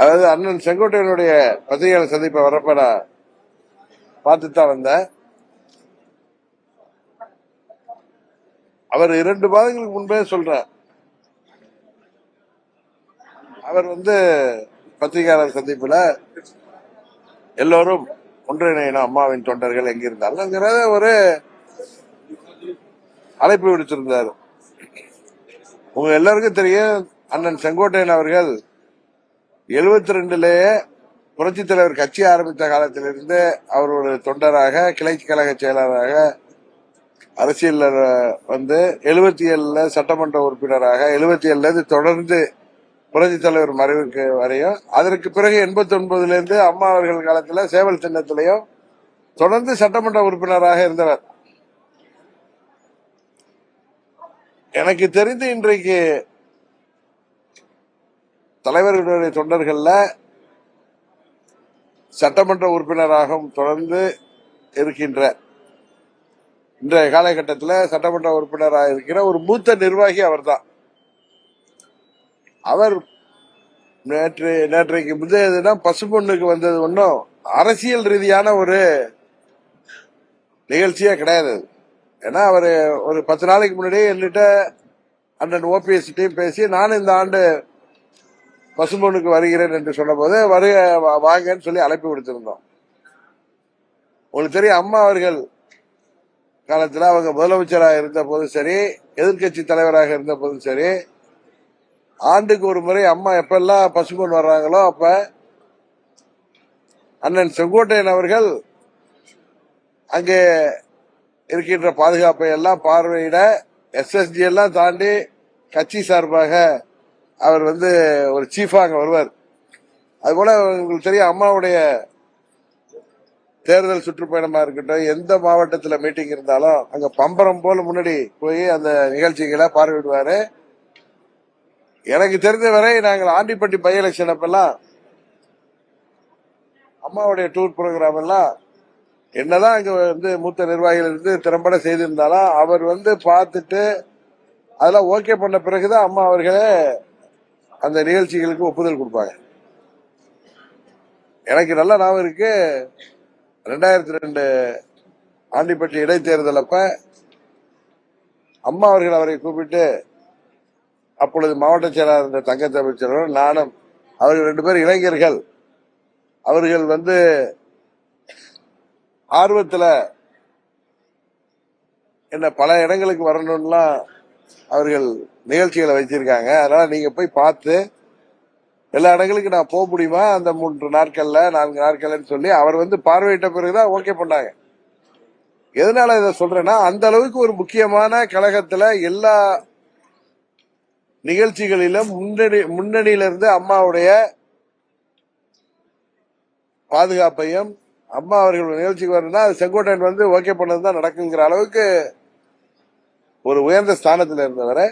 அதாவது அண்ணன் செங்கோட்டையனுடைய பத்திரிகையாளர் சந்திப்பை வரப்ப நான் பார்த்து தான் வந்தேன். அவர் இரண்டு மாதங்களுக்கு முன்பே சொல்றார். அவர் வந்து பத்திரிகையாளர் சந்திப்புல எல்லோரும் ஒன்றிணையணும் அம்மாவின் தொண்டர்கள் எங்க ஒரு அழைப்பு விடுத்திருந்தார். உங்க எல்லாருக்கும் தெரியும் அண்ணன் செங்கோட்டையன் அவர்கள் எழுபத்தி ரெண்டுலயே புரட்சி தலைவர் கட்சி ஆரம்பித்த காலத்திலிருந்து அவர் ஒரு தொண்டராக கிளை கழக செயலராக அரசியல் வந்து எழுபத்தி ஏழுல சட்டமன்ற உறுப்பினராக எழுபத்தி ஏழுலேருந்து தொடர்ந்து புரட்சி தலைவர் மறைவுக்கு வரையும் அதற்கு பிறகு எண்பத்தி ஒன்பதுல இருந்து அம்மா அவர்கள் காலத்துல சேவல் சின்னத்திலையும் தொடர்ந்து சட்டமன்ற உறுப்பினராக இருந்தவர். எனக்கு தெரிந்து இன்றைக்கு தலைவர்களுடைய தொண்டர்களில் சட்டமன்ற உறுப்பினராகவும் தொடர்ந்து இருக்கின்ற இன்றைய காலகட்டத்தில் சட்டமன்ற உறுப்பினராக இருக்கிற ஒரு மூத்த நிர்வாகி அவர்தான். அவர் நேற்று நேற்றைக்கு முந்தைய தினம் பசுபொண்ணுக்கு வந்தது ஒன்றும் அரசியல் ரீதியான ஒரு நிகழ்ச்சியே கிடையாது. ஏன்னா அவர் ஒரு பத்து நாளைக்கு முன்னாடியே என்கிட்ட அண்ணன் ஓபிஎஸ் டீம் பேசி நான் இந்த ஆண்டு பசும்பொண்ணுக்கு வருகிறேன் என்று சொன்னபோது வருக வா- வாங்கன்னு சொல்லி அழைப்பு விடுத்திருந்தோம். உங்களுக்கு தெரியும் அம்மா அவர்கள் காலத்தில் அவங்க முதலமைச்சராக இருந்த போதும் சரி எதிர்க்கட்சி தலைவராக இருந்த போதும் சரி ஆண்டுக்கு ஒரு முறை அம்மா எப்பெல்லாம் பசும்பொன் வர்றாங்களோ அப்ப அண்ணன் செங்கோட்டையன் அவர்கள் அங்கே இருக்கின்ற பாதுகாப்பை எல்லாம் பார்வையிட எஸ்எஸ்டி எல்லாம் தாண்டி கட்சி சார்பாக அவர் வந்து ஒரு சீஃபா அங்க வருவார். அதுபோல் உங்களுக்கு தெரியும் அம்மாவுடைய தேர்தல் சுற்றுப்பயணமா இருக்கட்டும் எந்த மாவட்டத்துல மீட்டிங் இருந்தாலும் அங்க பம்பரம் போல முன்னாடி போய் அந்த நிகழ்ச்சிகளை பார்வையிடுவாரு. எனக்கு தெரிந்த வரை நாங்கள் ஆண்டிப்பட்டி பை எலெக்ஷன் அப்பெல்லாம் அம்மாவுடைய டூர் ப்ரோக்ராம் எல்லாம் என்னதான் அங்க வந்து மூத்த நிர்வாகிகள் இருந்து திறம்பட செய்திருந்தாலும் அவர் வந்து பார்த்துட்டு அதெல்லாம் ஓகே பண்ண பிறகுதான் அம்மா அவர்களே அந்த நிகழ்ச்சிகளுக்கு ஒப்புதல் கொடுப்பாங்க. எனக்கு நல்ல ஞாபகம் இருக்கு. ரெண்டாயிரத்தி ரெண்டு ஆண்டிப்பட்டி இடைத்தேர்தல் அப்ப அம்மா அவர்கள் அவரை கூப்பிட்டு அப்பொழுது மாவட்ட செயலாளர் இருந்த தங்க தமிழ்ச்செல்வன் நானும் அவர்கள் ரெண்டு பேர் இளைஞர்கள். அவர்கள் வந்து ஆர்வத்தில் என்ன பல இடங்களுக்கு வரணும்லாம் அவர்கள் நிகழ்ச்சிகளை வச்சிருக்காங்க. அதனால நீங்க போய் பார்த்து எல்லா இடங்களுக்கும் நான் போக முடியுமா? அந்த மூன்று நாட்கள்ல நான்கு நாட்கள்னு சொல்லி அவர் வந்து பார்வையிட்ட பிறகுதான் ஓகே பண்ணாங்க. எதனால இதை சொல்றேன்னா அந்த அளவுக்கு ஒரு முக்கியமான கழகத்துல எல்லா நிகழ்ச்சிகளிலும் முன்னணி முன்னணியில இருந்து அம்மாவுடைய பாதுகாப்பையும் அம்மா அவர்கள் நிகழ்ச்சிக்கு வரணும்னா அது செங்கோட்டையன் வந்து ஓகே பண்ணதுதான் நடக்குங்கிற அளவுக்கு ஒரு உயர்ந்த ஸ்தானத்தில் இருந்தவரை.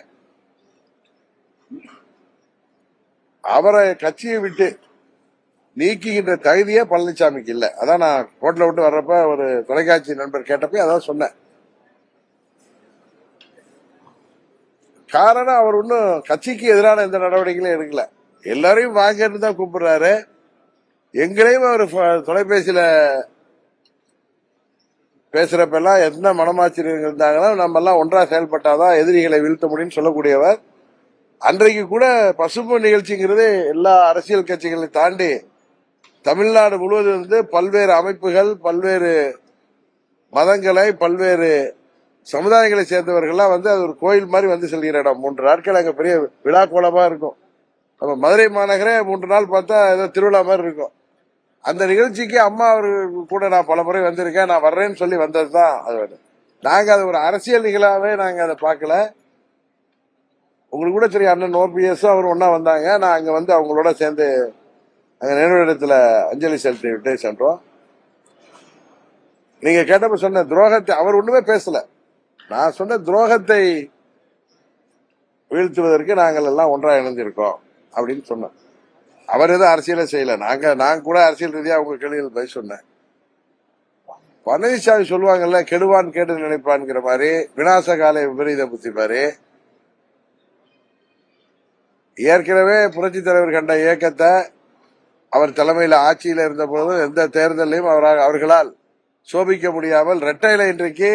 அவரை கட்சியை விட்டு நீக்குகின்ற தகுதியே பழனிசாமிக்கு இல்லை. அதான் நான் கோட்டில் விட்டு வர்றப்ப ஒரு தொலைக்காட்சி நண்பர் கேட்டப்ப அதான் சொன்னேன். காரணம் அவர் ஒன்றும் கட்சிக்கு எதிரான எந்த நடவடிக்கைகளும் எடுக்கல. எல்லாரையும் வாங்கன்னு தான் கூப்பிடுறாரு. எங்களையும் அவர் தொலைபேசியில் தொலைபேசியில பேசுறப்பெல்லாம் என்ன மனமாச்சரியங்கள் இருந்தாங்கன்னா நம்ம எல்லாம் ஒன்றா செயல்பட்டாதான் எதிரிகளை வீழ்த்த முடியும்னு சொல்லக்கூடியவர். அன்றைக்கு கூட பசும்பொன் நிகழ்ச்சிங்கிறது எல்லா அரசியல் கட்சிகளை தாண்டி தமிழ்நாடு முழுவதும் இருந்து பல்வேறு அமைப்புகள் பல்வேறு மதங்களை பல்வேறு சமுதாயங்களை சேர்ந்தவர்கள்லாம் வந்து அது ஒரு கோயில் மாதிரி வந்து செல்கிற இடம் மூன்று நாட்கள் அங்கே பெரிய விழா கோலமாக இருக்கும். நம்ம மதுரை மாநகரே மூன்று நாள் பார்த்தா ஏதோ திருவிழா மாதிரி இருக்கும். அந்த நிகழ்ச்சிக்கு அம்மா அவர்கள் கூட நான் பல முறை வந்திருக்கேன். நான் வர்றேன்னு சொல்லி வந்தது தான் அது. நாங்கள் அது ஒரு அரசியல் நிகழாவே நாங்கள் அதை பார்க்கல. உங்களுக்கு கூட தெரியும் அண்ணன் பிஎஸ்ஸும் அவர் ஒன்றா வந்தாங்க. நான் அங்கே வந்து அவங்களோட சேர்ந்து அங்க நினைவிடத்துல அஞ்சலி செலுத்தி விட்டு சென்றோம். நீங்கள் கேட்டப்ப சொன்ன துரோகத்தை அவர் ஒன்றுமே பேசலை. நான் சொன்ன துரோகத்தை வீழ்த்துவதற்கு நாங்கள் எல்லாம் ஒன்றாக இணைந்திருக்கோம் அப்படின்னு சொன்னேன் அவர் எதுவும் அரசியலே செய்யலை. நாங்கள் நான் கூட அரசியல் ரீதியாக அவங்க கேள்விகள் பதில் சொன்னேன். பழனிசாமி சொல்லுவாங்கல்ல கெடுவான் கேடு நினைப்பான்ங்கிற மாதிரி விநாச காலை விபரீத புத்தி மாதிரி ஏற்கனவே புரட்சி தலைவர் கண்ட இயக்கத்தை அவர் தலைமையில் ஆட்சியில் இருந்த போதும் எந்த தேர்தலையும் அவராக அவர்களால் சோபிக்க முடியாமல் ரெட்டையில இன்றைக்கு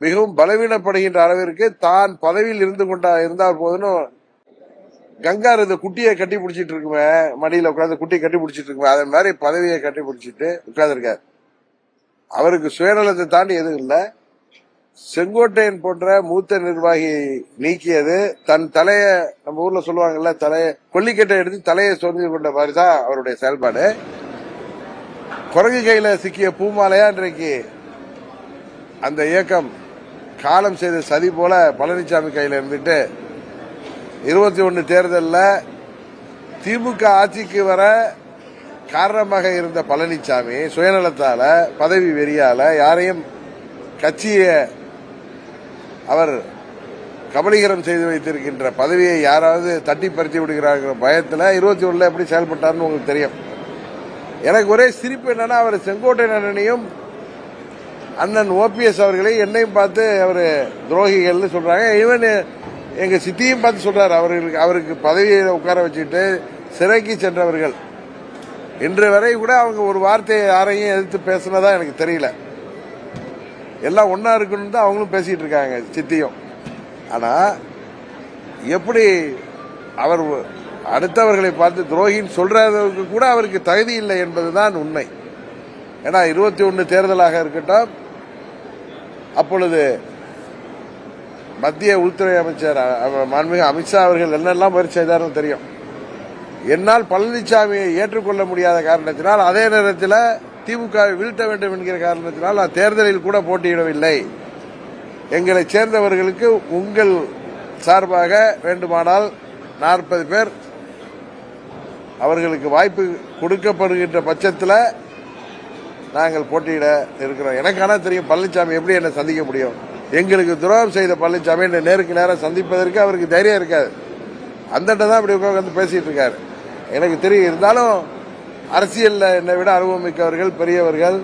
மிகவும் பலவீனப்படுகின்ற அளவிற்கு தான் பதவியில் இருந்து கொண்டா இருந்தால் போதுன்னு கங்கார் இந்த குட்டியை கட்டி பிடிச்சிட்டு இருக்குமே மடியில உட்காந்து குட்டி கட்டி பிடிச்சிட்டு இருக்குமே அதே மாதிரி பதவியை கட்டி பிடிச்சிட்டு உட்காந்துருக்காரு அவருக்கு சுயநலத்தை தாண்டி எதுவும் இல்லை. செங்கோட்டையன் போன்ற மூத்த நிர்வாகி நீக்கியது. தன் தலைய நம்ம ஊர்ல சொல்லுவாங்கல்ல தலைய கொல்லிக்கட்டை எடுத்து தலையை சொரிஞ்சு கொண்ட மாதிரி தான் அவருடைய செயல்பாடு. குரங்கு கையில சிக்கிய பூமாலையா இன்றைக்கு அந்த இயக்கம் காலம் செய்த சதி போல பழனிசாமி கையில இருந்துட்டு இருபத்தி ஒன்னு தேர்தலில் திமுக ஆட்சிக்கு வர காரணமாக இருந்த பழனிசாமி சுயநலத்தால பதவி வெறியால யாரையும் கட்சியை அவர் கபலீகரம் செய்து வைத்திருக்கின்ற பதவியை யாராவது தட்டி பறித்து விடுகிறார்கள் பயத்தில் இருபத்தி ஒன்றில் எப்படி செயல்பட்டார்னு உங்களுக்கு தெரியும். எனக்கு ஒரே சிரிப்பு என்னன்னா அவர் செங்கோட்டை அண்ணனையும் அண்ணன் ஓபிஎஸ் அவர்களை என்னையும் பார்த்து அவர் துரோகிகள்னு சொல்றாங்க. ஈவன் எங்க சித்தியும் பார்த்து சொல்றாரு. அவர்களுக்கு அவருக்கு பதவியை உட்கார வச்சுட்டு சிறைக்கு சென்றவர்கள். இன்று வரை கூட அவங்க ஒரு வார்த்தையை யாரையும் எதிர்த்து பேசுனதா எனக்கு தெரியல. எல்லாம் ஒன்னா இருக்கணும் தான் அவங்களும் பேசிட்டு இருக்காங்க சித்தியும். ஆனா எப்படி அவர் அடுத்தவர்களை பார்த்து துரோகின்னு சொல்றதுக்கு கூட அவருக்கு தகுதி இல்லை என்பதுதான் உண்மை. ஏன்னா இருபத்தி ஒன்று தேர்தலாக இருக்கட்டும் அப்பொழுது மத்திய உள்துறை அமைச்சர் மாண்புமிகு அமித்ஷா அவர்கள் என்னெல்லாம் முயற்சி செய்தார்னு தெரியும். என்னால் பழனிசாமியை ஏற்றுக்கொள்ள முடியாத காரணத்தினால் அதே நேரத்தில் திமுக வீழ்த்த வேண்டும் என்கிற காரணத்தினால் நான் தேர்தலில் கூட போட்டியிடவில்லை. எங்களை சேர்ந்தவர்களுக்கு உங்கள் சார்பாக வேண்டுமானால் நாற்பது பேர் அவர்களுக்கு வாய்ப்பு கொடுக்கப்படுகின்ற பட்சத்தில் நாங்கள் போட்டியிட இருக்கிறோம். எனக்கான தெரியும் பழனிசாமி எப்படி என்னை சந்திக்க முடியும். எங்களுக்கு துரோகம் செய்த பழனிசாமி என்னை நேருக்கு நேரம் சந்திப்பதற்கு அவருக்கு தைரியம் இருக்காது. அந்த தான் இப்படி உட்காந்து பேசிட்டு இருக்காரு. எனக்கு தெரியும் இருந்தாலும் அரசியலில் என்னை விட அனுபவம் மிக்கவர்கள் பெரியவர்கள்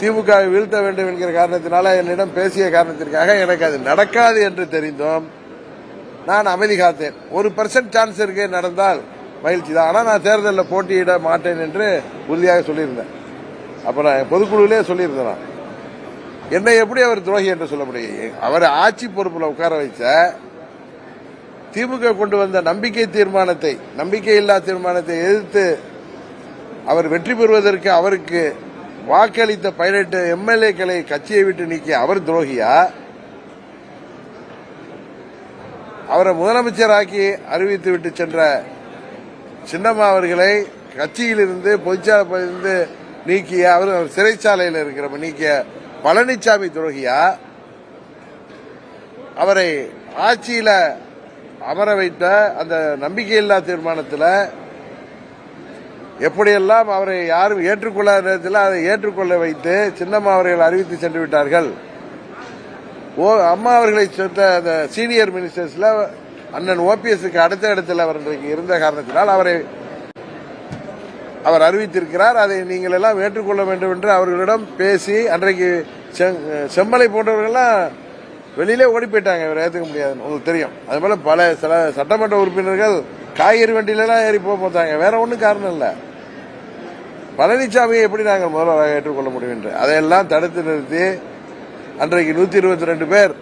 திமுகவை வீழ்த்த வேண்டும் என்கிற காரணத்தினால என்னிடம் பேசிய காரணத்திற்காக எனக்கு அது நடக்காது என்று தெரிந்தோம். நான் அமைதி காத்தேன். ஒரு பர்சன்ட் சான்ஸ் இருக்கு நடந்தால் மகிழ்ச்சி தான். ஆனால் நான் தேர்தலில் போட்டியிட மாட்டேன் என்று உறுதியாக சொல்லியிருந்தேன். அப்புறம் நான் பொதுக்குழுவிலே சொல்லியிருந்தேன் நான். என்னை எப்படி அவர் துரோகி என்று சொல்ல முடியும்? அவர் ஆட்சி பொறுப்பில் உட்கார வைச்ச திமுக கொண்டு வந்த நம்பிக்கை தீர்மானத்தை நம்பிக்கை இல்லா தீர்மானத்தை எதிர்த்து அவர் வெற்றி பெறுவதற்கு அவருக்கு வாக்களித்த பதினெட்டு எம்எல்ஏக்களை கட்சியை விட்டு நீக்கிய அவர் துரோகியா? அவரை முதலமைச்சராக்கி அறிவித்து விட்டு சென்ற சின்னம்மா அவர்களை கட்சியிலிருந்து பொதுச்சாலையிலிருந்து நீக்கிய அவர் அவர் சிறைச்சாலையில் இருக்கிற நீக்கிய பழனிசாமி துரோகியா? அவரை ஆட்சியில அமர வைத்த அந்த நம்பிக்கையில்லா தீர்மானத்தில் எப்படியெல்லாம் அவரை யாரும் ஏற்றுக்கொள்ளாத நேரத்தில் அதை ஏற்றுக்கொள்ள வைத்து சின்னம்மா அவர்கள் அறிவித்து சென்று விட்டார்கள். ஓ அம்மா அவர்களை சேர்த்த அந்த சீனியர் மினிஸ்டர்ஸில் அண்ணன் ஓபிஎஸ்க்கு அடுத்த இடத்தில் அவர் இன்றைக்கு இருந்த காரணத்தினால் அவரை அவர் அறிவித்திருக்கிறார். அதை நீங்கள் எல்லாம் ஏற்றுக்கொள்ள வேண்டும் என்று அவர்களிடம் பேசி அன்றைக்கு செங்- செம்மலை போன்றவர்கள்லாம் வெளியிலே ஓடி போயிட்டாங்க இவர் ஏற்றுக்க முடியாதுன்னு உங்களுக்கு தெரியும். அது போல பல சில சட்டமன்ற உறுப்பினர்கள் காய்கறி வண்டியிலலாம் ஏறி போக போத்தாங்க. வேற ஒன்றும் காரணம் இல்லை. பழனிசாமியை எப்படி நாங்கள் முதல்வராக ஏற்றுக்கொள்ள முடியும் என்று? அதையெல்லாம் தடுத்து நிறுத்தி அன்றைக்கு நூத்தி இருபத்தி ரெண்டு பேர்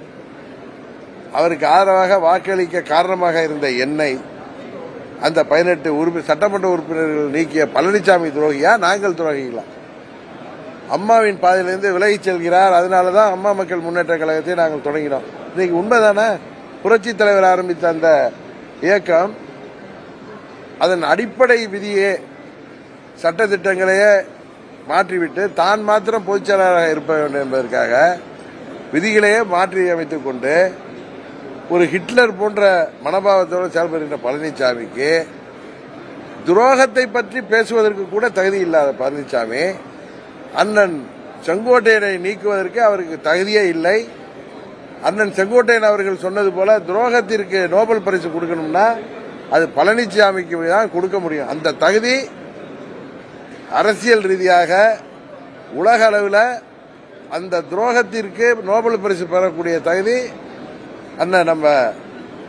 அவருக்கு ஆதரவாக வாக்களிக்க காரணமாக இருந்த என்னை அந்த பதினெட்டு உறுப்பி சட்டமன்ற உறுப்பினர்கள் நீக்கிய பழனிசாமி துரோகியா? நாங்கள் துரோகிகளா? அம்மாவின் பாதையிலிருந்து விலகி செல்கிறார். அதனால தான் அம்மா மக்கள் முன்னேற்ற கழகத்தை நாங்கள் தொடங்கினோம். இன்னைக்கு உண்மைதானே? புரட்சி தலைவர் ஆரம்பித்த அந்த இயக்கம் அதன் அடிப்படை விதியே சட்டத்திட்டங்களையே மாற்றிவிட்டு தான் மாத்திரம் பொதுச் செயலாளராக இருக்க வேண்டும் என்பதற்காக விதிகளையே மாற்றி அமைத்துக் கொண்டு ஒரு ஹிட்லர் போன்ற மனோபாவத்தோடு செயல்படுகின்ற பழனிசாமிக்கு துரோகத்தை பற்றி பேசுவதற்கு கூட தகுதி இல்லாத பழனிசாமி அண்ணன் செங்கோட்டையனை நீக்குவதற்கு அவருக்கு தகுதியே இல்லை. அண்ணன் செங்கோட்டையன் அவர்கள் சொன்னது போல துரோகத்திற்கு நோபல் பரிசு கொடுக்கணும்னா அது பழனிசாமிக்கு தான் கொடுக்க முடியும். அந்த தகுதி அரசியல் ரீதியாக உலக அளவில் அந்த துரோகத்திற்கு நோபல் பரிசு பெறக்கூடிய தகுதி அண்ணன் நம்ம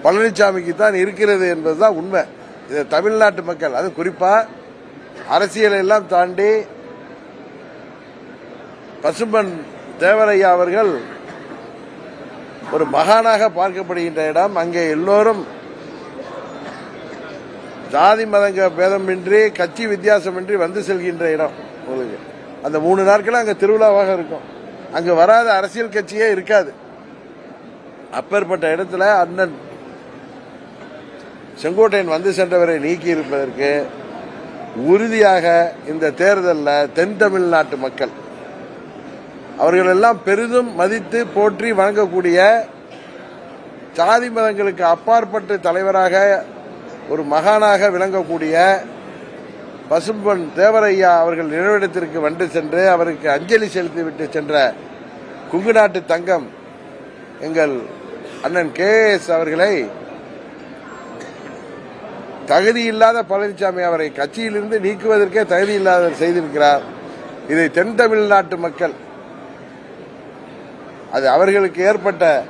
பழனிசாமிக்கு தான் இருக்கிறது என்பதுதான் உண்மை. இது தமிழ்நாட்டு மக்கள். அது குறிப்பா அரசியலை எல்லாம் தாண்டி பசும்பன் தேவரையா அவர்கள் ஒரு மகானாக பார்க்கப்படுகின்ற இடம். அங்கே எல்லோரும் ஜாதி மதங்க பேதமின்றி கட்சி வித்தியாசமின்றி வந்து செல்கின்ற இடம் உங்களுக்கு. அந்த மூணு நாட்கள் அங்க திருவிழாவாக இருக்கும். அங்க வராத அரசியல் கட்சியே இருக்காது. அப்பேற்பட்ட இடத்துல அண்ணன் செங்கோட்டையன் வந்து சென்றவரை நீக்கி இருப்பதற்கு உறுதியாக இந்த தேர்தலில் தென் தமிழ்நாட்டு மக்கள் அவர்கள் எல்லாம் பெரிதும் மதித்து போற்றி வணங்கக்கூடிய சாதி மதங்களுக்கு அப்பாற்பட்ட தலைவராக ஒரு மகானாக விளங்கக்கூடிய பசும்பன் தேவரையா அவர்கள் நினைவிடத்திற்கு வந்து சென்று அவருக்கு அஞ்சலி செலுத்திவிட்டு சென்ற குங்கு நாட்டு தங்கம் எங்கள் அண்ணன் கே எஸ் அவர்களை தகுதி இல்லாத பழனிசாமி அவரை கட்சியிலிருந்து நீக்குவதற்கே தகுதி இல்லாதவர் செய்திருக்கிறார். இதை தென் தமிழ்நாட்டு மக்கள் அது அவர்களுக்கு ஏற்பட்ட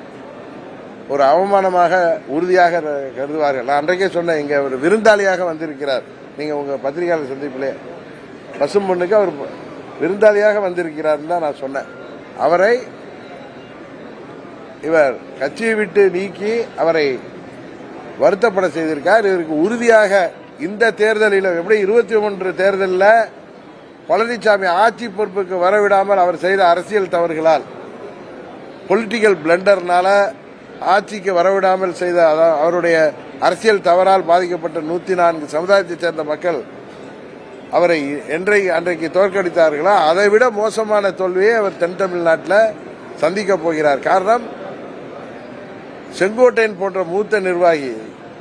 ஒரு அவமானமாக உறுதியாக கருதுவார்கள். நான் அன்றைக்கே சொன்னேன் இங்கே ஒரு விருந்தாளியாக வந்திருக்கிறார். நீங்கள் உங்கள் பத்திரிகையாளர் சந்திப்பிலே பசும் பொண்ணுக்கு அவர் விருந்தாளியாக வந்திருக்கிறார் தான் நான் சொன்னேன். அவரை இவர் கட்சியை விட்டு நீக்கி அவரை வருத்தப்பட செய்திருக்கார். இவருக்கு உறுதியாக இந்த தேர்தலில் எப்படி இருபத்தி ஒன்று தேர்தலில் பழனிசாமி ஆட்சி பொறுப்புக்கு வரவிடாமல் அவர் செய்த அரசியல் தவறுகளால் பொலிட்டிக்கல் பிளண்டர்னால ஆட்சிக்கு வரவிடாமல் செய்த அவருடைய அரசியல் தவறால் பாதிக்கப்பட்ட நூத்தி நான்கு சமுதாயத்தைச் சேர்ந்த மக்கள் அவரை என்றை அன்றைக்கு தோற்கடித்தார்களோ? அதை விட மோசமான தோல்வியை அவர் தென் தமிழ்நாட்டில் சந்திக்கப் போகிறார். காரணம் செங்கோட்டையன் போன்ற மூத்த நிர்வாகி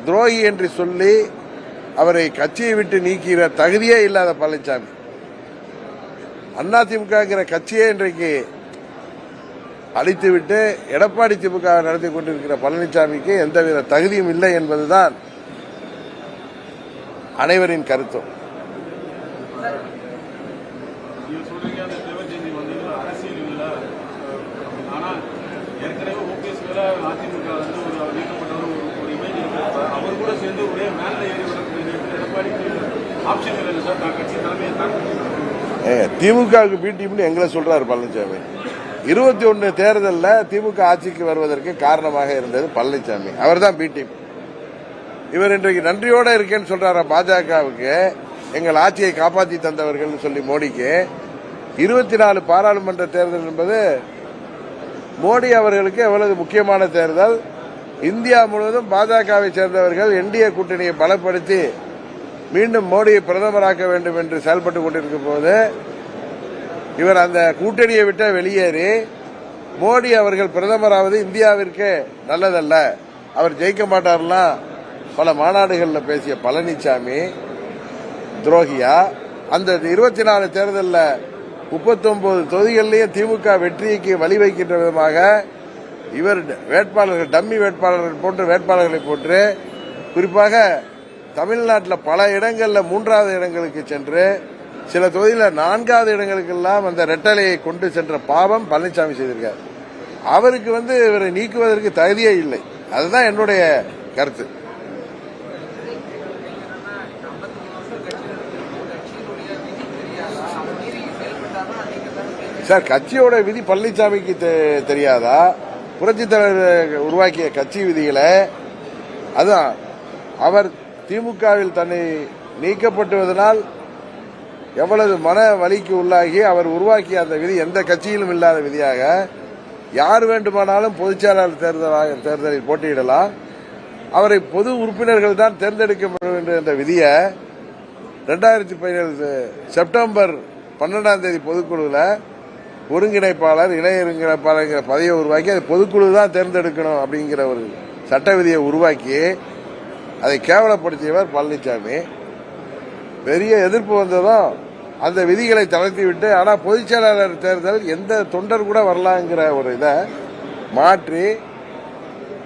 துரோகி என்று சொல்லி அவரை கட்சியை விட்டு நீக்கிற தகுதியே இல்லாத பழனிசாமி அதிமுகங்கிற கட்சியே இன்றைக்கு அழித்துவிட்டு எடப்பாடி திமுக நடத்தி கொண்டிருக்கிற பழனிசாமிக்கு எந்தவித தகுதியும் இல்லை என்பதுதான் அனைவரின் கருத்தும் திமுகவுக்கு பி டீம்னு எங்களை சொல்றாரு பழனிசாமி. இருபத்தி ஒன்று தேர்தலில் திமுக ஆட்சிக்கு வருவதற்கு காரணமாக இருந்தது பழனிசாமி அவர் தான் பி இவர் இன்றைக்கு நன்றியோடு இருக்கேன்னு சொல்றாரு பாஜகவுக்கு. எங்கள் ஆட்சியை காப்பாற்றி தந்தவர்கள் சொல்லி மோடிக்கு. இருபத்தி நாலு பாராளுமன்ற தேர்தல் என்பது மோடி அவர்களுக்கு எவ்வளவு முக்கியமான தேர்தல். இந்தியா முழுவதும் பாஜகவை சேர்ந்தவர்கள் என்டிஏ கூட்டணியை பலப்படுத்தி மீண்டும் மோடியை பிரதமராக்க வேண்டும் என்று செயல்பட்டுக் கொண்டிருக்கும் போது இவர் அந்த கூட்டணியை விட்டு வெளியேறி மோடி அவர்கள் பிரதமராவது இந்தியாவிற்கு நல்லதல்ல. அவர் ஜெயிக்க மாட்டார்லாம் பல மாநாடுகளில் பேசிய பழனிசாமி துரோகியா அந்த இருபத்தி நாலு தேர்தலில் முப்பத்தொன்பது தொகுதிகளிலேயும் திமுக வெற்றிக்கு வழிவைக்கின்ற விதமாக இவர் வேட்பாளர்கள் டம்மி வேட்பாளர்கள் போன்ற வேட்பாளர்களை போட்டு குறிப்பாக தமிழ்நாட்டில் பல இடங்களில் மூன்றாவது இடங்களுக்கு சென்று சில தொகுதியில் நான்காவது இடங்களுக்கெல்லாம் அந்த ரெட்டலையை கொண்டு சென்ற பாவம் பழனிசாமி செய்திருக்கார். அவருக்கு வந்து இவரை நீக்குவதற்கு தகுதியே இல்லை. அதுதான் என்னுடைய கருத்து. சார் கட்சியோட விதி பழனிசாமிக்கு தெ- தெரியாதா? புரட்சி தலைவர் உருவாக்கிய கட்சி விதிகளை? அதான். அவர் திமுகவில் தன்னை நீக்கப்பட்டுவதனால் எவ்வளவு மன வலிக்கு உள்ளாகி அவர் உருவாக்கிய அந்த விதி எந்த கட்சியிலும் இல்லாத விதியாக யார் வேண்டுமானாலும் பொதுச்செயலாளர் தேர்தலாக தேர்தலில் போட்டியிடலாம். அவரை பொது உறுப்பினர்கள் தான் தேர்ந்தெடுக்க வேண்டும் என்ற விதியை ரெண்டாயிரத்தி பதினேழு செப்டம்பர் பன்னெண்டாம் தேதி பொதுக்குழுவில் ஒருங்கிணைப்பாளர் இணை ஒருங்கிணைப்பாளர் பதவியை உருவாக்கி அது பொதுக்குழு தான் தேர்ந்தெடுக்கணும் அப்படிங்கிற ஒரு சட்ட விதியை உருவாக்கி அதை கேவலப்படுத்தியவர் பழனிசாமி பெரிய எதிர்ப்பு வந்ததும் அந்த விதிகளை தளர்த்தி விட்டு ஆனால் பொதுச் செயலாளர் தேர்தல் எந்த தொண்டர் கூட வரலாங்கிற ஒரு இதை மாற்றி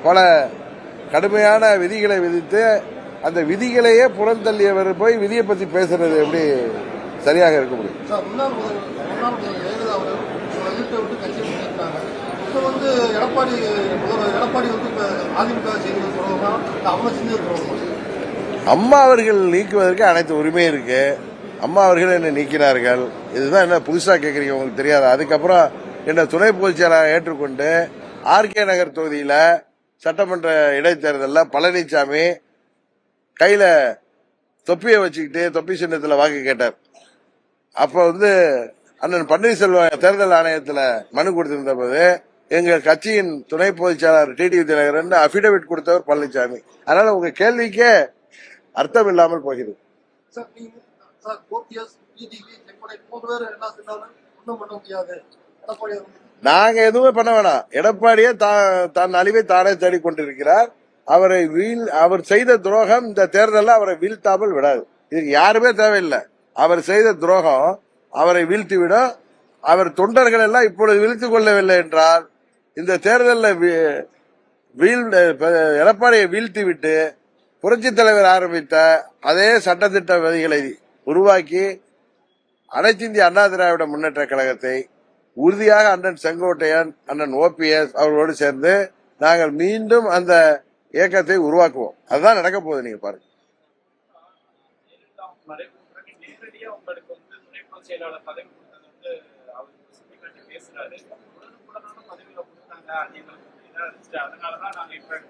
பல கடுமையான விதிகளை விதித்து அந்த விதிகளையே புறந்தள்ளியவர் போய் விதியை பற்றி பேசுறது எப்படி சரியாக இருக்க முடியும்? எடப்பாடி எடப்பாடி வந்து அதிமுக செய்வது அவங்க செஞ்சது அம்மா அவர்கள் நீக்குவதற்கு அனைத்து உரிமை இருக்கு. அம்மா அவர்கள் என்னை நீக்கினார்கள். இதுதான் என்ன புதுசா கேட்குறீங்க உங்களுக்கு தெரியாது? அதுக்கப்புறம் என்னை துணை பொதுச் செயலாளர் ஏற்றுக்கொண்டு ஆர்கே நகர் தொகுதியில சட்டமன்ற இடைத்தேர்தலில் பழனிசாமி கையில தொப்பியை வச்சுக்கிட்டு தொப்பி சின்னத்தில் வாக்கு கேட்டார். அப்போ வந்து அண்ணன் பன்னீர்செல்வம் தேர்தல் ஆணையத்தில் மனு கொடுத்திருந்த போது எங்கள் கட்சியின் துணை பொதுச் செயலாளர் டிடிவி தினகரன் அபிடவிட் கொடுத்தவர் பழனிசாமி அதனால உங்க கேள்விக்கே அர்த்தம் இல்லாமல் போகிறது நீங்க எதுவுமே பண்ண வேணாம். எடப்பாடியே தன் அழிவை தானே தேடிக்கொண்டிருக்கிறார். அவரை வீழ் அவர் செய்த துரோகம் இந்த தேர்தலில் அவரை வீழ்த்தாமல் விடாது. இதுக்கு யாருமே தேவையில்லை. அவர் செய்த துரோகம் அவரை வீழ்த்திவிடும். அவர் தொண்டர்கள் எல்லாம் இப்பொழுது வீழ்த்திக் கொள்ளவில்லை என்றால் இந்த தேர்தலில் வீழ் எடப்பாடியை வீழ்த்தி விட்டு புரட்சி தலைவர் ஆரம்பித்த அதே சட்டத்திட்ட விதிகளை உருவாக்கி அனைத்திந்திய அண்ணா திராவிட முன்னேற்ற கழகத்தை உறுதியாக அண்ணன் செங்கோட்டையன் அண்ணன் ஓபிஎஸ் அவர்களோடு சேர்ந்து நாங்கள் மீண்டும் அந்த இயக்கத்தை உருவாக்குவோம். அதுதான் நடக்க போகுது நீங்க பாருங்க.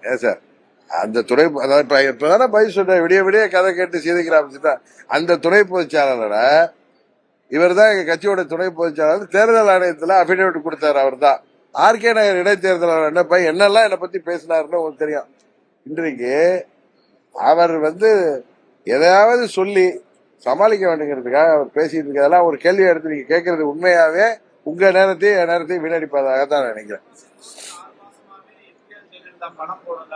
ஜெயலலிதா சார் அந்த துணை அதாவது இப்பதானே பதில் சொல்றேன். விடிய விடிய கதை கேட்டு சீதைக்கிற ஆரம்பிச்சுட்டா அந்த துணை பொதுச்சாளரோட இவர் தான் எங்க கட்சியோட துணை பொதுச்சாளர். தேர்தல் ஆணையத்துல அபிடேவிட் கொடுத்தாரு அவர் தான் ஆர்கே நகர் இடைத்தேர்தல் என்ன பையன் என்னெல்லாம் என்னை பத்தி பேசினாருன்னு உங்களுக்கு தெரியும். இன்றைக்கு அவர் வந்து எதையாவது சொல்லி சமாளிக்க வேண்டுங்கிறதுக்காக அவர் பேசிட்டு இருக்கிறதெல்லாம் ஒரு கேள்வி எடுத்து நீங்க கேட்கறது உண்மையாவே உங்க நேரத்தையும் என் நேரத்தையும் வீணடிப்பதாக தான் நினைக்கிறேன். இருந்தா பணம் போடல.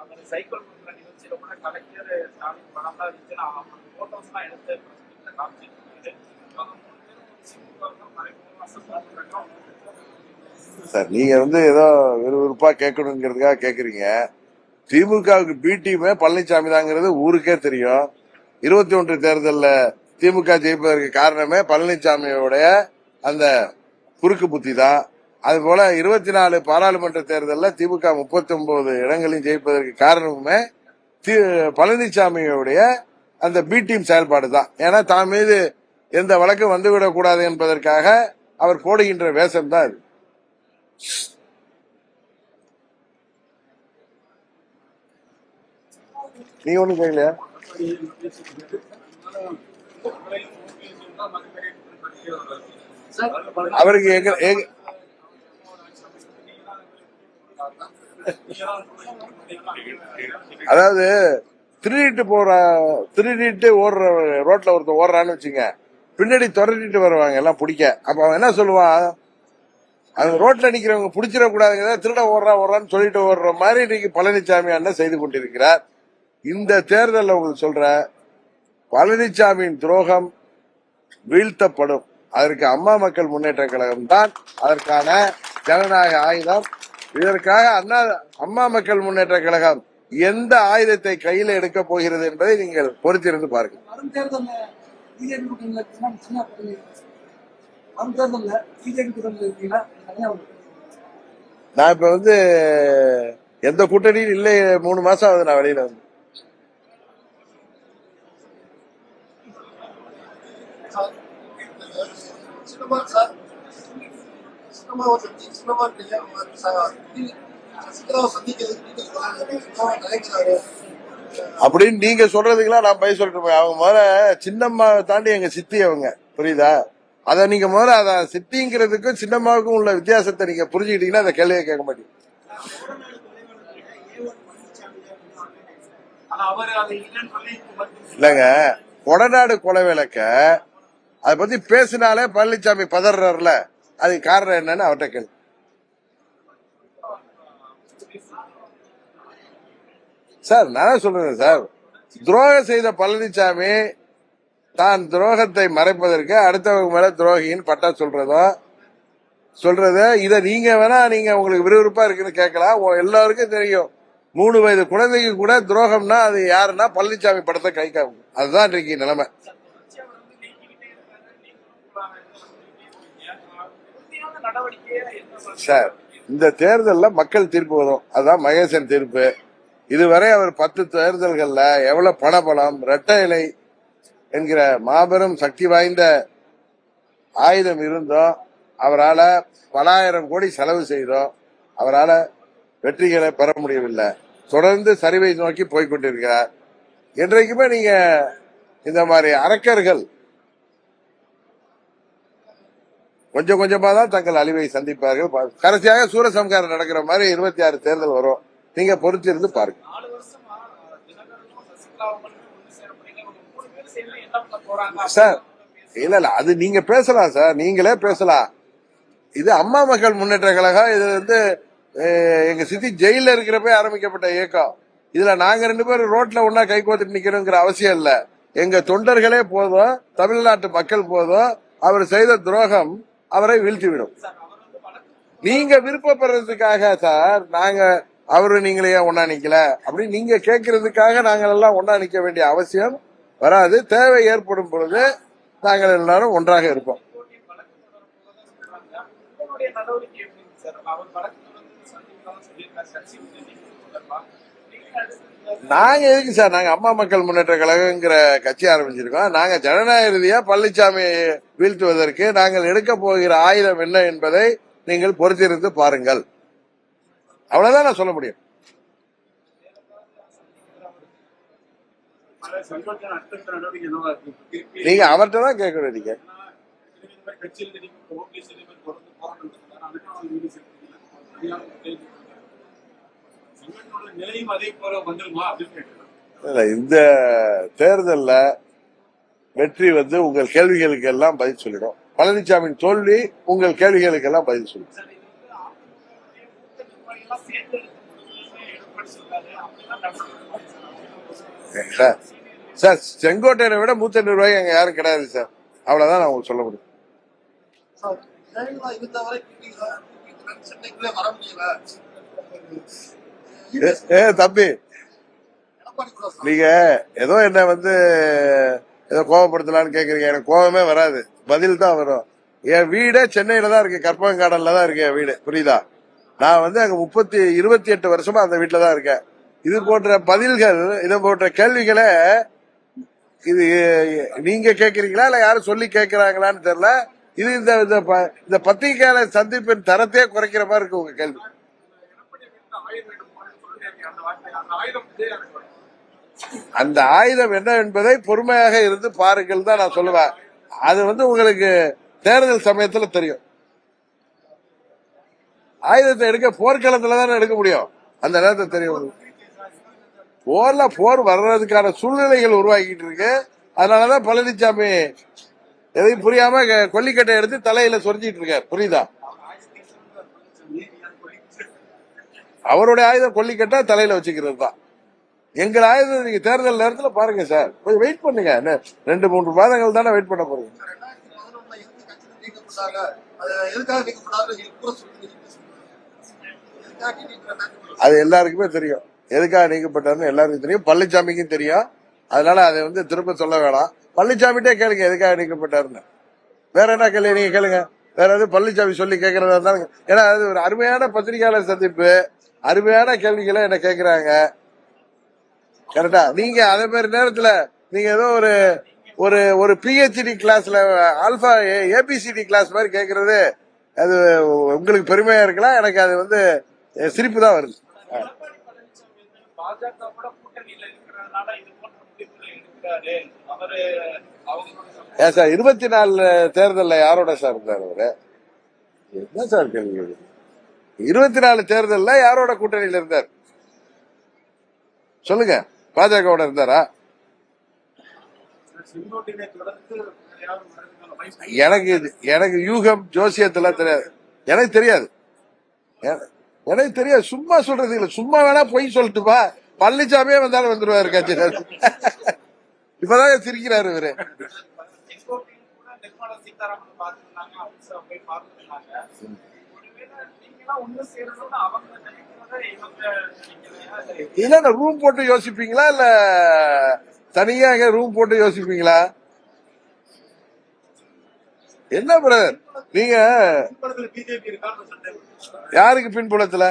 அவர் சைக்கிள் கொடுக்குற நிகழ்ச்சியில கூட கலைஞர் ஸ்டாலின் பணம்லாம் இருந்துச்சு. நான் அவங்க போட்டோஸ் எல்லாம் எடுத்து பிரசிடண்ட்ல காமிச்சிட்டு இருக்காரு அவங்க மூணு பேரும் திமுக மறைமுகமா சப்போர்ட் சார் நீங்க வந்து ஏதோ விறுவிறுப்பா கேட்கணுங்கிறதுக்காக கேக்குறீங்க. திமுகவுக்கு பி டீமே பழனிசாமி தாங்கிறது ஊருக்கே தெரியும். இருபத்தி ஒன்று தேர்தலில் திமுக ஜெயிப்பதற்கு காரணமே பழனிசாமியோடைய அந்த குறுக்கு புத்தி தான். அது போல இருபத்தி நாலு பாராளுமன்ற தேர்தலில் திமுக முப்பத்தி ஒன்பது இடங்களையும் ஜெயிப்பதற்கு காரணமுமே தி- பழனிசாமியுடைய அந்த பி டீம் செயல்பாடு தான் ஏன்னா தான் மீது எந்த வழக்கும் வந்துவிடக்கூடாது என்பதற்காக அவர் போடுகின்ற வேஷம் தான் அது. நீ ஒண்ணும் கேட்கலையா அவருக்கு எங்க அதாவது திருடிட்டு போற திருடிட்டு ஓடுற ரோட்ல ஒருத்தர் ஓடுறான்னு வச்சுங்க பின்னாடி துரட்டிட்டு வருவாங்க எல்லாம் பிடிக்க. அப்ப அவன் என்ன சொல்லுவான்? அந்த ரோட்ல நிக்கிறவங்க பிடிச்சிட கூடாதுங்க திருட ஓடுறா ஓடுறான்னு சொல்லிட்டு ஓடுற மாதிரி இன்னைக்கு பழனிசாமி அண்ணன் செய்து கொண்டிருக்கிறார். இந்த தேர்தலில் உங்களுக்கு சொல்ற பழனிசாமியின் துரோகம் வீழ்த்தப்படும். அதற்கு அம்மா மக்கள் முன்னேற்ற கழகம் தான் அதற்கான ஜனநாயக ஆயுதம். இதற்காக அண்ணா அம்மா மக்கள் முன்னேற்ற கழகம் எந்த ஆயுதத்தை கையில் எடுக்க போகிறது என்பதை நீங்கள் பொறுத்திருந்து பாருங்கள். நான் இப்ப வந்து எந்த கூட்டணியும் இல்லை மூணு மாசம் ஆகுது நான் வெளியில வந்து. சார். சினிமா சார் நீங்கள் அப்படின்னு நீங்க சொல்றதுக்கெல்லாம் நான் பய சொல்லிட்டு அவங்க முதல்ல சின்னம்மா தாண்டி எங்க சித்தி அவங்க. புரியுதா? அத நீங்க முதல்ல அத சித்திங்கிறதுக்கும் சின்னம்மாவுக்கும் உள்ள வித்தியாசத்தை நீங்க புரிஞ்சுக்கிட்டீங்கன்னா அந்த கேள்வியை கேட்க மாட்டீங்க இல்லைங்க. கொடநாடு கொலை விளக்க அதை பத்தி பேசினாலே பழனிசாமி பதறாருல அதுக்கு காரணம் என்னன்னு அவர்கிட்ட கேள்வி சார் நான் சொல்றேன் சார். துரோகம் செய்த பழனிசாமி தான் துரோகத்தை மறைப்பதற்கு அடுத்தவங்க மேல துரோகின்னு பட்டா சொல்றதோ சொல்றத இதை நீங்க வேணா நீங்க உங்களுக்கு விறுவிறுப்பா இருக்குன்னு கேட்கலாம். எல்லாருக்கும் தெரியும். மூணு வயது குழந்தைக்கு கூட துரோகம்னா அது யாருன்னா பழனிசாமி படத்தை கை காக்கும். அதுதான் இன்றைக்கு நிலைமை உறுதியான நடவடிக்கையை என்ன சொல்றீங்க? சார் இந்த தேர்தலில் மக்கள் தீர்ப்பு வரும். அதான் மகேசன் தீர்ப்பு. இதுவரை அவர் பத்து தேர்தல்களில் எவ்வளவு பணபலம் இரட்டை இலை என்கிற மாபெரும் சக்தி வாய்ந்த ஆயுதம் இருந்தோம் அவரால் பலாயிரம் கோடி செலவு செய்தோம் அவரால் வெற்றிகளை பெற முடியவில்லை. தொடர்ந்து சரிவை நோக்கி போய்கொண்டிருக்கிறார் என்றைக்குமே நீங்கள் இந்த மாதிரி அரக்கர்கள் கொஞ்சம் கொஞ்சமா தான் தங்கள் அழிவை சந்திப்பார்கள். கடைசியாக சூரசம்காரம் நடக்கிற மாதிரி இருபத்தி ஆறு தேர்தல் வரும். நீங்க பொறுத்திருந்து பாருங்க. சேர இல்ல இல்ல அது நீங்க பேசலாம் சார். நீங்களே பேசலாம். இது அம்மா மக்கள் முன்னேற்ற கழகம். இது வந்து எங்க சித்தி ஜெயில இருக்கிறப்ப ஆரம்பிக்கப்பட்ட இயக்கம். இதுல நாங்க ரெண்டு பேரும் ரோட்ல ஒன்னா கை கோத்துட்டு நிக்கணுங்கிற அவசியம் இல்ல. எங்க தொண்டர்களே போதும். தமிழ்நாட்டு மக்கள் போதும். அவர் செய்த துரோகம் அவரை வீழ்த்திவிடும். நீங்க விருப்பப்படுறதுக்காக சார் நாங்க அவரு நீங்களே ஒன்னா நிக்கல. அப்படின்னு நீங்க கேட்கறதுக்காக நாங்கள் எல்லாம் ஒன்னா நிக்க வேண்டிய அவசியம் வராது. தேவை ஏற்படும் பொழுது நாங்கள் எல்லாரும் ஒன்றாக இருப்போம். நடவடிக்கை நாங்க எதுக்கு சார்? நாங்க அம்மா மக்கள் முன்னேற்ற கழகங்கிற கட்சி ஆரம்பிச்சிருக்கோம். நாங்க ஜனநாயக ரீதியா பழனிசாமி வீழ்த்துவதற்கு நாங்கள் எடுக்க போகிற ஆயுதம் என்ன என்பதை நீங்கள் பொறுத்திருந்து பாருங்கள். அவ்வளவுதான் நான் சொல்ல முடியும். நீங்க அவர்கிட்ட தான் கேட்கணும் நீங்க. கட்சியில் இல்ல இந்த தேர்தல்ல வெற்றி வந்து உங்கள் கேள்விகளுக்கு எல்லாம் பதில் சொல்லிடும். பழனிசாமியின் தோல்வி உங்கள் கேள்விகளுக்கு எல்லாம் பதில் சொல்லிடும் சார் சார் செங்கோட்டையனை விட மூத்த நிர்வாகி அங்க யாரும் கிடையாது சார். அவ்வளவுதான் நான் உங்களுக்கு சொல்ல முடியும். சார், ஜெயலலிதா இருந்தவரை கூட்டிட்டு சென்னைக்குள்ளே வர முடியல. ஏ, ஏ தம்பி. நீங்க ஏதோ என்ன வந்து ஏதோ கோவப்படுத்தலாம்னு கேக்குறீங்க. எனக்கு கோவமே வராது. பதில் தான் வரும். என் வீடே சென்னையில தான் இருக்கு. கற்பகங்காடன்ல தான் இருக்கு என் வீடு. புரியுதா? நான் வந்து அங்க முப்பத்தி இருபத்தி எட்டு வருஷமா அந்த வீட்டுல தான் இருக்கேன். இது போன்ற பதில்கள் இது போன்ற கேள்விகளை இது நீங்க கேக்குறீங்களா? இல்ல யாரும் சொல்லி கேக்குறாங்களான்னு தெரியல. இது இந்த ப- இந்த பத்திரிகையாளர் சந்திப்பின் தரத்தையே குறைக்கிற மாதிரி இருக்கு உங்க கேள்வி. அந்த ஆயுதம் என்ன என்பதை பொறுமையாக இருந்து பாருங்கள் தான் நான் சொல்லுவேன். அது வந்து உங்களுக்கு தேர்தல் சமயத்துல தெரியும். ஆயுதத்தை எடுக்க போர்க்களத்துல தானே எடுக்க முடியும். அந்த நேரத்தை தெரியும் உங்களுக்கு. போர்ல போர் வர்றதுக்கான சூழ்நிலைகள் உருவாக்கிட்டு இருக்கு. அதனாலதான் பழனிசாமி எதையும் புரியாம கொல்லிக்கட்டை எடுத்து தலையில சொரிஞ்சிட்டு இருக்காரு. புரியுதா? அவருடைய ஆயுதம் கொல்லிக்கட்டா தலையில வச்சுக்கிறது தான் எங்கள் ஆயுதம் நீங்க தேர்தல் நேரத்துல பாருங்க சார். கொஞ்சம் வெயிட் பண்ணுங்க. என்ன ரெண்டு மூன்று மாதங்கள் தானே வெயிட் பண்ண போறீங்க. அது அது எல்லாருக்குமே தெரியும். எதுக்காக நீக்கப்பட்டாருன்னு எல்லாருக்கும் தெரியும். பழனிசாமிக்கும் தெரியும். அதனால அதை வந்து திரும்ப சொல்ல வேணாம். பழனிசாமிட்டே கேளுங்க எதுக்காக நீக்கப்பட்டாருன்னு. வேற என்ன கேள்வி? நீங்க கேளுங்க. வேற எதுவும் பழனிசாமி சொல்லி கேட்கறதா இருந்தாலும் ஏன்னா அது ஒரு அருமையான பத்திரிகையாளர் சந்திப்பு. அருமையான கேள்விகளை என்ன கேக்குறாங்க. கரெக்டா நீங்க அதே மாதிரி நேரத்துல நீங்க ஏதோ ஒரு ஒரு ஒரு பிஹெச்டி கிளாஸ்ல ஆல்பா ஏபிசிடி கிளாஸ் மாதிரி கேக்குறது அது உங்களுக்கு பெருமையா இருக்கலாம் எனக்கு அது வந்து சிரிப்பு தான் வருது. ஏன் சார் இருபத்தி நாலு தேர்தலில் யாரோட சார் இருந்தார் அவரு? என்ன சார் கேள்வி இருபத்தி நாலு தேர்தலில் யாரோட கூட்டணியில இருந்தார்? சொல்லுங்க. பாஜகவோட இருந்தாரா? எனக்கு எனக்கு யூகம் ஜோசியத்தெல்லாம் தெரியாது. எனக்கு தெரியாது. எனக்கு தெரியாது. சும்மா சொல்றது இல்ல. சும்மா வேணா பொய் சொல்லட்டுப்பா பழனிசாமியே வந்தாலும் வந்துருவாரு கட்சியில இப்பதான் சிரிக்கிறாரு இவரு. நிர்மலா சீதாராமன் பார்த்துருந்தாங்க. அமித்ஷா போய் பார்த்துருந்தாங்க. இல்ல ரூம் போட்டு யோசிப்பீங்களா? இல்ல தனியாக ரூம் போட்டு யோசிப்பீங்களா? என்ன பிரதர் நீங்க யாருக்கு பின்புலத்துல?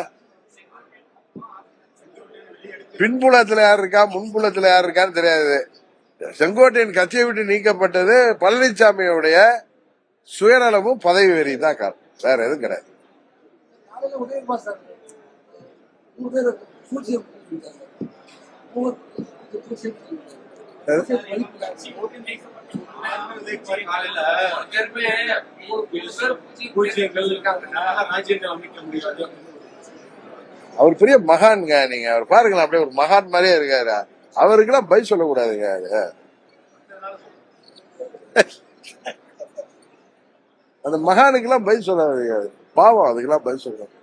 பின்புலத்துல யார் இருக்கா? முன்புலத்துல யார் இருக்கான்னு தெரியாது. செங்கோட்டையன் கட்சியை விட்டு நீக்கப்பட்டது பழனிசாமியுடைய சுயநலமும் பதவி வெறி தான் காரணம். வேற எதுவும் கிடையாது. காலையில உதயகுமார் சார். மூணு பேர் முடியாது அவர் பெரிய மகான்ங்க நீங்க. அவர் பாருங்களேன் அப்படியே ஒரு மகான் மாதிரியே இருக்காரு. அவருக்கெல்லாம் பை சொல்லக்கூடாதுங்க. அந்த மகானுக்கெல்லாம் பை சொல்லாதீங்க பாவம் அதுக்கெல்லாம் பதில் சொல்லணும்